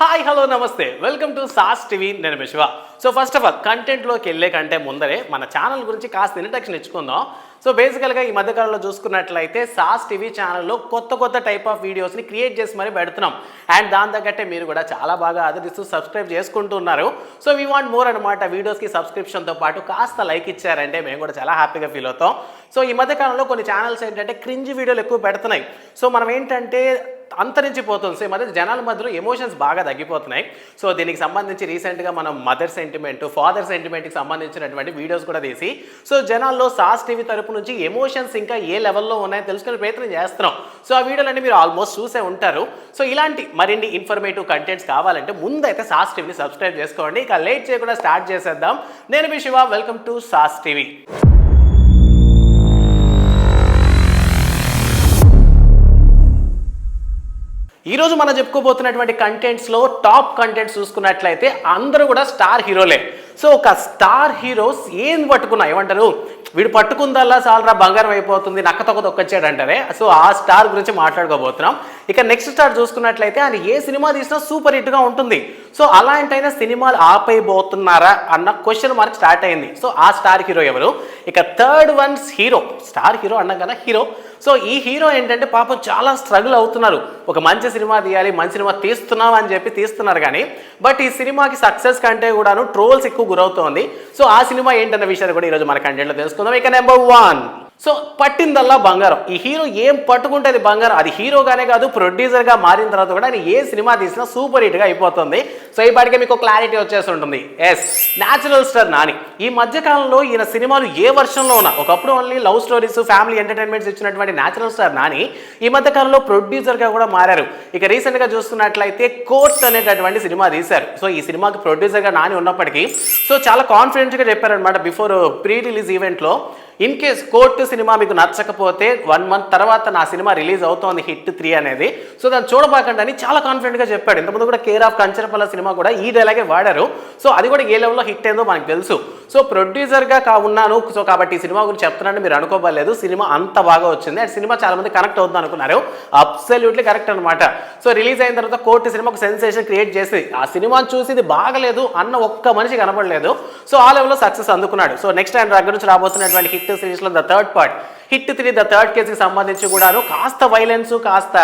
Hi hello నమస్తే. Welcome to SAS TV. నేను Shiva. So first of all కంటెంట్లోకి వెళ్ళే కంటే ముందరే మన ఛానల్ గురించి కాస్త ఇంట్రడక్షన్ ఇచ్చుకుందాం. సో బేసికల్గా ఈ మధ్యకాలంలో చూసుకున్నట్లయితే సాస్ టీవీ ఛానల్లో కొత్త కొత్త టైప్ ఆఫ్ వీడియోస్ని క్రియేట్ చేసి మరీ పెడుతున్నాం. అండ్ దాని తగ్గట్టే మీరు కూడా చాలా బాగా ఆదరిస్తూ సబ్స్క్రైబ్ చేసుకుంటున్నారు సో వీ వాంట్ మోర్ అనమాట వీడియోస్కి సబ్స్క్రిప్షన్తో పాటు కాస్త లైక్ ఇచ్చారంటే మేము కూడా చాలా హ్యాపీగా ఫీల్ అవుతాం. సో ఈ మధ్యకాలంలో కొన్ని ఛానల్స్ ఏంటంటే క్రింజ్ వీడియోలు ఎక్కువ పెడుతున్నాయి. సో మనం ఏంటంటే అంతరించిపోతుంది. సేమ్ అదే జనాల మధ్యలో ఎమోషన్స్ బాగా తగ్గిపోతున్నాయి. సో దీనికి సంబంధించి రీసెంట్గా మనం మదర్ సెంటిమెంట్ ఫాదర్ సెంటిమెంట్కి సంబంధించినటువంటి వీడియోస్ కూడా తీసి సో జనాల్లో సాస్ టీవీ తరపు నుంచి ఎమోషన్స్ ఇంకా ఏ లెవెల్లో ఉన్నాయో తెలుసుకునే ప్రయత్నం చేస్తున్నాం. సో ఆ వీడియోలన్నీ మీరు ఆల్మోస్ట్ చూసే ఉంటారు. సో ఇలాంటి మరిన్ని ఇన్ఫర్మేటివ్ కంటెంట్స్ కావాలంటే ముందైతే సాస్ టీవీని సబ్స్క్రైబ్ చేసుకోండి. ఇక లేట్ చేయకుండా స్టార్ట్ చేసేద్దాం. నేను మీ Shiva welcome to sauce TV ఈరోజు మనం చెప్పుకోబోతున్నటువంటి కంటెంట్స్లో టాప్ కంటెంట్స్ చూసుకున్నట్లయితే అందరూ కూడా స్టార్ హీరోలే సో ఒక స్టార్ హీరోస్ ఏం పట్టుకున్నా ఏమంటారు? వీడు పట్టుకుందల్లా చాలరా బంగారం అయిపోతుంది నక్క తొక్క తొక్కొచ్చాడు అంటారే సో ఆ స్టార్ గురించి మాట్లాడుకోబోతున్నాం. ఇక నెక్స్ట్ స్టార్ చూసుకున్నట్లయితే ఆయన ఏ సినిమా తీసినా సూపర్ హిట్గా ఉంటుంది. సో అలాంటైనా సినిమాలు ఆపైపోతున్నారా అన్న క్వశ్చన్ మార్క్ స్టార్ట్ అయింది. సో ఆ స్టార్ హీరో ఎవరు? ఇక third ones hero star hero అన్నాం కదా హీరో సో ఈ హీరో ఏంటంటే పాపం చాలా స్ట్రగుల్ అవుతున్నారు. ఒక మంచి సినిమా తీయాలి మంచి సినిమా తీస్తున్నాం అని చెప్పి తీస్తున్నారు కానీ బట్ ఈ సినిమాకి సక్సెస్ కంటే కూడాను ట్రోల్స్ ఎక్కువ గురవుతోంది. సో ఆ సినిమా ఏంటన్న విషయాన్ని కూడా ఈరోజు మన కంటెంట్లో తెలుసుకుందాం. ఇక నెంబర్ వన్ సో పట్టిందల్లా బంగారం. ఈ హీరో ఏం పట్టుకుంటే అది బంగారం? అది హీరోగానే కాదు ప్రొడ్యూసర్గా మారిన తర్వాత కూడా ఆయన ఏ సినిమా తీసినా సూపర్ హిట్గా అయిపోతుంది. సో ఈ పాటికే మీకు క్లారిటీ వచ్చేసి ఉంటుంది. Yes natural star Nani. ఈ మధ్యకాలంలో ఈయన సినిమాలు ఏ వర్షంలో ఉన్నా ఒకప్పుడు only love stories family entertainments ఇచ్చినటువంటి న్యాచురల్ స్టార్ నాని ఈ మధ్యకాలంలో ప్రొడ్యూసర్గా కూడా మారారు. ఇక రీసెంట్గా చూస్తున్నట్లయితే కోర్ట్ అనేటటువంటి సినిమా తీశారు. సో ఈ సినిమాకి ప్రొడ్యూసర్గా నాని ఉన్నప్పటికీ సో చాలా కాన్ఫిడెంట్గా చెప్పారనమాట బిఫోర్ ప్రీ రిలీజ్ ఈవెంట్లో ఇన్ కేస్ కోర్టు సినిమా మీకు నచ్చకపోతే వన్ మంత్ తర్వాత నా సినిమా రిలీజ్ అవుతోంది హిట్ త్రీ అనేది. సో దాన్ని చూడబాకండి అని చాలా కాన్ఫిడెంట్గా చెప్పాడు. ఇంతకుముందు కూడా కేర్ ఆఫ్ కంచరపల్ల సినిమా కూడా ఈ డైలాగే వాడారు. సో అది కూడా ఏ లెవెల్లో హిట్ అయిందో మనకు తెలుసు. సో ప్రొడ్యూసర్గా కా ఉన్నాను. సో కాబట్టి ఈ సినిమా గురించి చెప్తున్నాను మీరు అనుకోవలేదు సినిమా అంత బాగా వచ్చింది. అండ్ సినిమా చాలా మంది కనెక్ట్ అవుతుంది అనుకున్నారు. అబ్సల్యూట్లీ కరెక్ట్ అనమాట సో రిలీజ్ అయిన తర్వాత కోర్టు సినిమా ఒక సెన్సేషన్ క్రియేట్ చేసి ఆ సినిమా చూసి ఇది బాగలేదు అన్న ఒక్క మనిషి కనపడలేదు. సో ఆ లెవెల్లో సక్సెస్ అందుకున్నాడు. సో నెక్స్ట్ ఆయన దగ్గర నుంచి రాబోతున్నటువంటి హిట్ సిరీస్లో the third part hit three the third కేసుకి సంబంధించి కూడాను కాస్త వైలెన్స్ కాస్త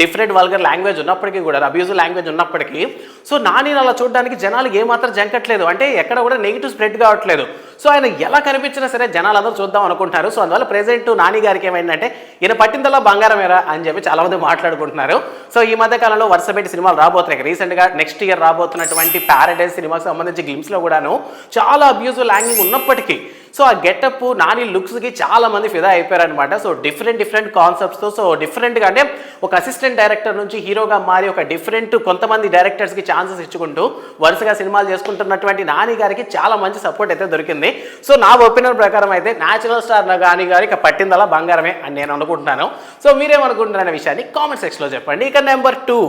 డిఫరెంట్ వల్గర్ లాంగ్వేజ్ ఉన్నప్పటికీ కూడా అబ్యూజ్ లాంగ్వేజ్ ఉన్నప్పటికీ సో నాని అలా చూడడానికి జనాలు ఏమాత్రం జంకట్లేదు. అంటే ఎక్కడ కూడా నెగిటివ్ స్ప్రెడ్ కావట్లేదు. సో ఆయన ఎలా కనిపించినా సరే జనాలు అందరూ చూద్దాం అనుకుంటున్నారు సో అందువల్ల ప్రెసెంట్ నాని గారికి ఏమైందంటే ఈయన పట్టిందల్లా బంగారమేరా అని చెప్పి చాలా మంది మాట్లాడుకుంటున్నారు. సో ఈ మధ్య కాలంలో వరుసపెట్టి సినిమాలు రాబోతున్నాయి. రీసెంట్గా నెక్స్ట్ ఇయర్ రాబోతున్నటువంటి ప్యారడైజ్ సినిమాకి సంబంధించి గ్లిమ్స్లో కూడాను చాలా అబ్యూజ్ లాంగ్వేజ్ ఉన్నప్పటికీ సో ఆ గెటప్ నాని లుక్స్కి చాలా మంది ఫిదా అయిపోయారనమాట సో డిఫరెంట్ డిఫరెంట్ కాన్సెప్ట్స్తో సో డిఫరెంట్గా అంటే ఒక అసిస్టెంట్ డైరెక్టర్ నుంచి హీరోగా మారి ఒక డిఫరెంట్ కొంతమంది డైరెక్టర్స్కి ఛాన్సెస్ ఇచ్చుకుంటూ వరుసగా సినిమాలు చేసుకుంటున్నటువంటి నాని గారికి చాలా మంచి సపోర్ట్ అయితే దొరికింది. సో నా ఒపీనియన్ ప్రకారం అయితే న్యాచురల్ స్టార్ నాని గారికి పట్టిందలా బంగారమే అని నేను అనుకుంటున్నాను. సో మీరేమనుకుంటున్నారనే విషయాన్ని కామెంట్ సెక్షన్లో చెప్పండి. ఇక నెంబర్ టూ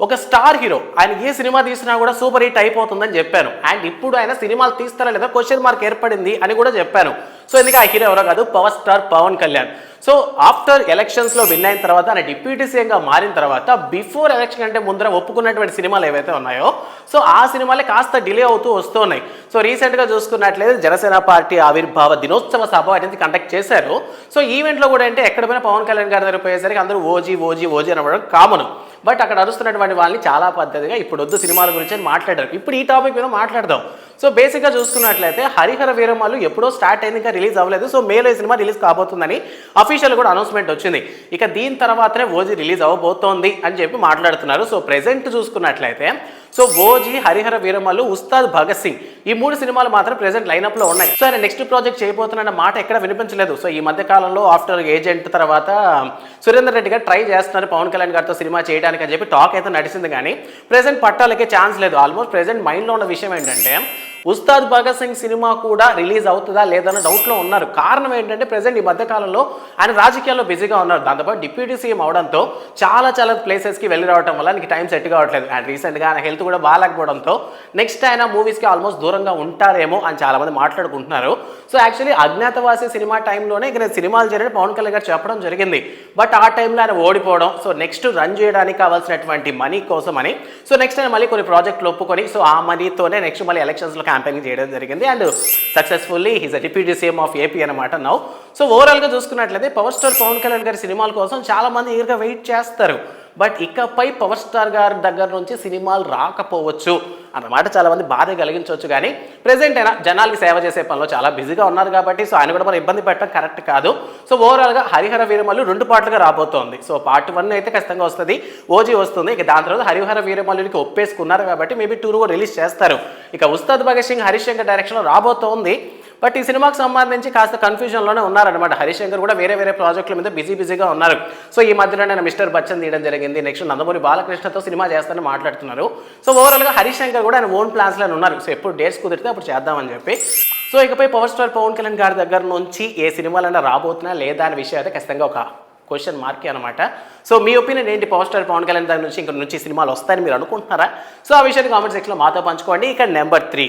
ఒక స్టార్ హీరో. ఆయన ఏ సినిమా తీసినా కూడా సూపర్ హిట్ అయిపోతుందని చెప్పాను. అండ్ ఇప్పుడు ఆయన సినిమాలు తీస్తారా లేదా క్వశ్చన్ మార్క్ ఏర్పడింది అని కూడా చెప్పాను. సో ఎందుకంటే ఆ హీరో ఎవరో కాదు power star Pawan Kalyan. So after ఎలక్షన్స్లో విన్ అయిన తర్వాత ఆయన డిప్యూటీ సీఎంగా మారిన తర్వాత బిఫోర్ ఎలక్షన్ అంటే ముందర ఒప్పుకున్నటువంటి సినిమాలు ఏవైతే ఉన్నాయో సో ఆ సినిమాలే కాస్త డిలే అవుతూ వస్తూ ఉన్నాయి సో రీసెంట్గా చూసుకున్నట్లయితే జనసేన పార్టీ ఆవిర్భావ దినోత్సవ సభ అనేది కండక్ట్ చేశారు. సో ఈవెంట్లో కూడా అంటే ఎక్కడ పోయినా పవన్ కళ్యాణ్ గారి దగ్గర పోయేసరికి అందరూ ఓజీ ఓజీ ఓజీ అనవడం కామన్ బట్ అక్కడ అరుస్తున్నటువంటి వాళ్ళని చాలా పద్ధతిగా ఇప్పుడు వద్దు సినిమాల గురించి అని మాట్లాడారు. ఇప్పుడు ఈ టాపిక్ మీద మాట్లాడదాం. సో బేసిక్గా చూసుకున్నట్లయితే హరిహర వీరమాలు ఎప్పుడో స్టార్ట్ అయింది ఇంకా రిలీజ్ అవ్వలేదు. సో మేలో ఈ సినిమా రిలీజ్ కాబోతుందని అఫీషియల్ కూడా అనౌన్స్మెంట్ వచ్చింది. ఇక దీని తర్వాతనే ఓజీ రిలీజ్ అవ్వబోతోంది అని చెప్పి మాట్లాడుతున్నారు. సో ప్రెజెంట్ చూసుకున్నట్లయితే సో ఓజీ హరిహర వీరమాలు ఉస్తాద్ భగత్ సింగ్ ఈ మూడు సినిమాలు మాత్రం ప్రెజెంట్ లైనప్లో ఉన్నాయి. సో ఆయన నెక్స్ట్ ప్రాజెక్ట్ చేయబోతున్న మాట ఎక్కడ వినిపించలేదు. సో ఈ మధ్య కాలంలో ఆఫ్టర్ ఏజెంట్ తర్వాత సురేందర్ రెడ్డి గారు ట్రై చేస్తున్నారు పవన్ కళ్యాణ్ గారితో సినిమా చేయడానికి అని చెప్పి టాక్ అయితే నడిచింది. కానీ ప్రెజెంట్ పట్టాలకే ఛాన్స్ లేదు. ఆల్మోస్ట్ ప్రెజెంట్ మైండ్లో ఉన్న విషయం ఏంటంటే ఉస్తాద్ భగత్ సింగ్ సినిమా కూడా రిలీజ్ అవుతుందా లేదన్న డౌట్లో ఉన్నారు. కారణం ఏంటంటే ప్రజెంట్ ఈ మధ్యకాలంలో ఆయన రాజకీయాల్లో బిజీగా ఉన్నారు. దాంతోపాటు డిప్యూటీ సీఎం అవడంతో చాలా చాలా ప్లేసెస్కి వెళ్ళి రావడం వల్ల ఆయనకి టైం సెట్ కావట్లేదు. అండ్ రీసెంట్గా ఆయన హెల్త్ కూడా బాగాలేకపోవడంతో నెక్స్ట్ ఆయన మూవీస్కి ఆల్మోస్ట్ దూరంగా ఉంటారేమో అని చాలామంది మాట్లాడుకుంటున్నారు. సో యాక్చువల్లీ అజ్ఞాతవాసి సినిమా టైంలోనే ఇక్కడ సినిమాలు జరిగిన పవన్ కళ్యాణ్ గారు చెప్పడం జరిగింది. బట్ ఆ టైంలో ఆయన ఓడిపోవడం సో నెక్స్ట్ రన్ చేయడానికి కావాల్సినటువంటి మనీ కోసం అని సో నెక్స్ట్ ఆయన మళ్ళీ కొన్ని ప్రాజెక్టులు ఒప్పుకొని సో ఆ మనీతోనే నెక్స్ట్ మళ్ళీ ఎలక్షన్స్లో క్యాంపెయినింగ్ చేయడం జరిగింది. And successfully he's a deputy CM of AP అనమాట నౌ సో ఓవరాల్గా చూసుకున్నట్లయితే పవర్ స్టార్ పవన్ కళ్యాణ్ గారి సినిమాల కోసం చాలా మంది ఈగర్గా వెయిట్ చేస్తారు. బట్ ఇకపై పవర్ స్టార్ గారి దగ్గర నుంచి సినిమాలు రాకపోవచ్చు. అన్నమాట చాలా మంది బాధ కలిగించవచ్చు కానీ ప్రెసెంట్ అయినా జనాలకి సేవ చేసే పనిలో చాలా బిజీగా ఉన్నారు కాబట్టి సో ఆయన కూడా మనం ఇబ్బంది పెట్టడం కరెక్ట్ కాదు. సో ఓవరాల్గా హరిహర వీరమల్లు రెండు పాటలుగా రాబోతోంది. సో పార్ట్ వన్ అయితే ఖచ్చితంగా వస్తుంది ఓజీ వస్తుంది. ఇక దాని తర్వాత హరిహర వీరమల్లుడికి ఒప్పేసుకున్నారు కాబట్టి మేబీ టూర్ కూడా రిలీజ్ చేస్తారు. ఇక ఉస్తాద్ భగత్ సింగ్ హరిశంకర్ శంకర్ డైరెక్షన్లో రాబోతోంది. బట్ ఈ సినిమాకి సంబంధించి కాస్త కన్ఫ్యూజన్లోనే ఉన్నారనమాట హరిశంకర్ కూడా వేరే వేరే ప్రాజెక్టుల మీద బిజీ బిజీగా ఉన్నారు. సో ఈ మధ్యలో నేను మిస్టర్ బచ్చన్ తీయడం జరిగింది. నెక్స్ట్ నందమూరి బాలకృష్ణతో సినిమా చేస్తానని మాట్లాడుతున్నారు. సో ఓవరాల్గా హరిశంకర్ కూడా ఆయన ఓన్ ప్లాన్స్లో ఉన్నారు. సో ఎప్పుడు డేట్స్ కుదిరితే అప్పుడు చేద్దామని చెప్పి. సో ఇకపై పవర్ స్టార్ పవన్ కళ్యాణ్ గారి దగ్గర నుంచి ఏ సినిమాలైనా రాబోతున్నా లేదా అనే విషయం అయితే ఖచ్చితంగా ఒక క్వశ్చన్ మార్కే అనమాట సో మీ ఒపీనియన్ ఏంటి పవర్ స్టార్ పవన్ కళ్యాణ్ దగ్గర నుంచి ఇక్కడ నుంచి సినిమాలు వస్తాయని మీరు అనుకుంటున్నారా? సో ఆ విషయాన్ని కామెంట్ సెక్షన్లో మాతో పంచుకోండి. ఇక్కడ నెంబర్ త్రీ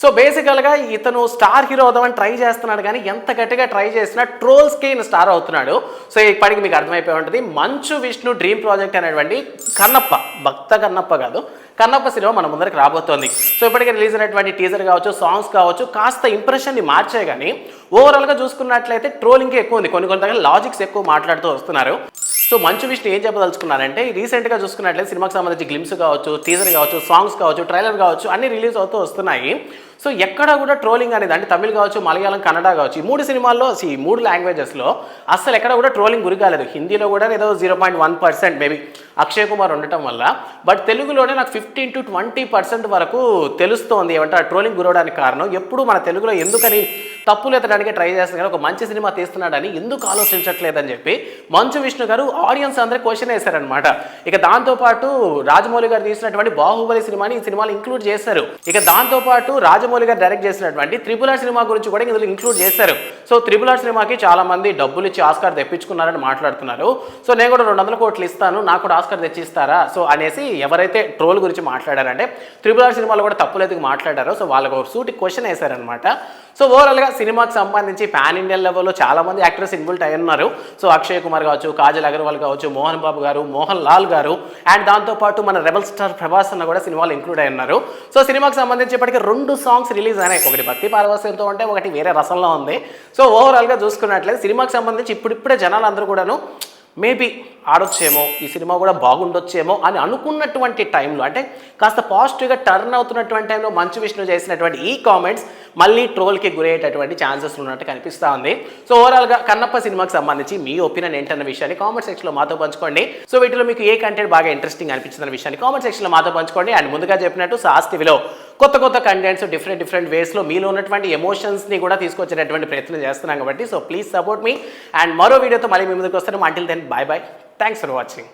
సో బేసికల్గా ఇతను స్టార్ హీరో అవుదామని ట్రై చేస్తున్నాడు కానీ ఎంత గట్టిగా ట్రై చేసినా ట్రోల్స్కి ఈయన స్టార్ అవుతున్నాడు. సో ఇప్పటికి మీకు అర్థమైపోయి ఉంటుంది. మంచు విష్ణు డ్రీమ్ ప్రాజెక్ట్ అనేటువంటి కన్నప్ప భక్త కన్నప్ప కాదు. కన్నప్ప సినిమా మన ముందరికి రాబోతోంది. సో ఇప్పటికే రిలీజ్ అయినటువంటి టీజర్ కావచ్చు సాంగ్స్ కావచ్చు కాస్త ఇంప్రెషన్ని మార్చే కానీ ఓవరాల్గా చూసుకున్నట్లయితే ట్రోలింగ్ ఎక్కువ ఉంది. కొన్ని కొన్ని దగ్గర లాజిక్స్ ఎక్కువ మాట్లాడుతూ వస్తున్నారు. సో మంచు విష్ణు ఏం చెప్పదలుచుకున్నారంటే రీసెంట్గా చూసుకున్నట్లయితే సినిమాకి సంబంధించి గ్లిమ్స్ కావచ్చు టీజర్ కావచ్చు సాంగ్స్ కావచ్చు ట్రైలర్ కావచ్చు అన్ని రిలీజ్ అవుతూ వస్తున్నాయి. సో ఎక్కడ కూడా ట్రోలింగ్ అనేది అంటే తమిళ్ కావచ్చు మలయాళం కన్నడ కావచ్చు ఈ మూడు సినిమాల్లో ఈ మూడు లాంగ్వేజెస్లో అస్సలు ఎక్కడ కూడా ట్రోలింగ్ గురి కాలేదు. హిందీలో కూడా ఏదో zero point one percent maybe Akshay Kumar ఉండటం వల్ల. బట్ తెలుగులోనే నాకు ఫిఫ్టీన్ టు ట్వంటీ పర్సెంట్ వరకు తెలుస్తోంది ఏమంటే ఆ ట్రోలింగ్ గురవడానికి కారణం. ఎప్పుడు మన తెలుగులో ఎందుకని తప్పులు ఎత్తడానికి ట్రై చేస్తున్నారు ఒక మంచి సినిమా తీస్తున్నాడని ఎందుకు ఆలోచించట్లేదని చెప్పి మంచు విష్ణు గారు ఆడియన్స్ అందరూ క్వశ్చన్ వేశారనమాట ఇక దాంతోపాటు రాజమౌళి గారు తీసినటువంటి బాహుబలి సినిమాని ఈ సినిమాలో ఇంక్లూడ్ చేశారు. ఇక దాంతోపాటు రాజమౌళి గారు డైరెక్ట్ చేసినటువంటి త్రిపుల సినిమా గురించి కూడా ఇందులో ఇంక్లూడ్ చేశారు. సో త్రిపుల సినిమాకి చాలా మంది డబ్బులు ఇచ్చి ఆస్కార్ తెప్పించుకున్నారని మాట్లాడుతున్నారు. సో నేను కూడా రెండు వందల కోట్లు ఇస్తాను నాకు కూడా ఆస్కార్ తెచ్చిస్తారా? సో అనేసి ఎవరైతే ట్రోల్ గురించి మాట్లాడారంటే త్రిపుల సినిమాలో కూడా తప్పులేదు మాట్లాడారో సో వాళ్ళకు ఒక సూటి క్వశ్చన్ వేశారనమాట సో ఓవరాల్గా సినిమాకి సంబంధించి పాన్ ఇండియన్ లెవెల్లో చాలామంది యాక్టర్స్ ఇన్వాల్వ్ అయి ఉన్నారు. సో అక్షయ్ కుమార్ కావచ్చు కాజల్ అగర్వాల్ కావచ్చు మోహన్ బాబు గారు మోహన్ లాల్ గారు అండ్ దాంతోపాటు మన రెబల్ స్టార్ ప్రభాస్ అన్న కూడా సినిమాలో ఇంక్లూడ్ అయి ఉన్నారు. సో సినిమాకి సంబంధించి ఇప్పటికీ రెండు సాంగ్స్ రిలీజ్ అయినాయి. ఒకటి భక్తి పారవస్యంతో ఉంటే ఒకటి వేరే రసంలో ఉంది. సో ఓవరాల్గా చూసుకున్నట్లయితే సినిమాకి సంబంధించి ఇప్పుడిప్పుడే జనాలు అందరూ కూడాను మేబీ ఆడొచ్చేమో ఈ సినిమా కూడా బాగుండొచ్చేమో అని అనుకున్నటువంటి టైంలో అంటే కాస్త పాజిటివ్గా టర్న్ అవుతున్నటువంటి టైంలో మంచు విష్ణు చేసినటువంటి ఈ కామెంట్స్ మళ్ళీ ట్రోల్కి గురయ్యేటటువంటి ఛాన్సెస్ ఉన్నట్టు కనిపిస్తూ ఉంది. సో ఓవరాల్గా కన్నప్ప సినిమాకి సంబంధించి మీ ఒపీనియన్ ఏంటన్న విషయాన్ని కామెంట్ సెక్షన్లో మాతో పంచుకోండి. సో వీటిలో మీకు ఏ కంటెంట్ బాగా ఇంట్రెస్టింగ్ అనిపించిందన్న విషయాన్ని కామెంట్ సెక్షన్లో మాతో పంచుకోండి. అండ్ ముందుగా చెప్పినట్టు సాస్ టీవీలో కొత్త కొత్త కంటెంట్స్ డిఫరెంట్ డిఫరెంట్ వేస్లో మీలో ఉన్నటువంటి ఎమోషన్స్ని కూడా తీసుకొచ్చేటటువంటి ప్రయత్నం చేస్తున్నాం కాబట్టి సో ప్లీజ్ సపోర్ట్ మీ అండ్ మరో వీడియోతో మళ్ళీ మీ ముందుకు వస్తాను. Until then bye bye thanks for watching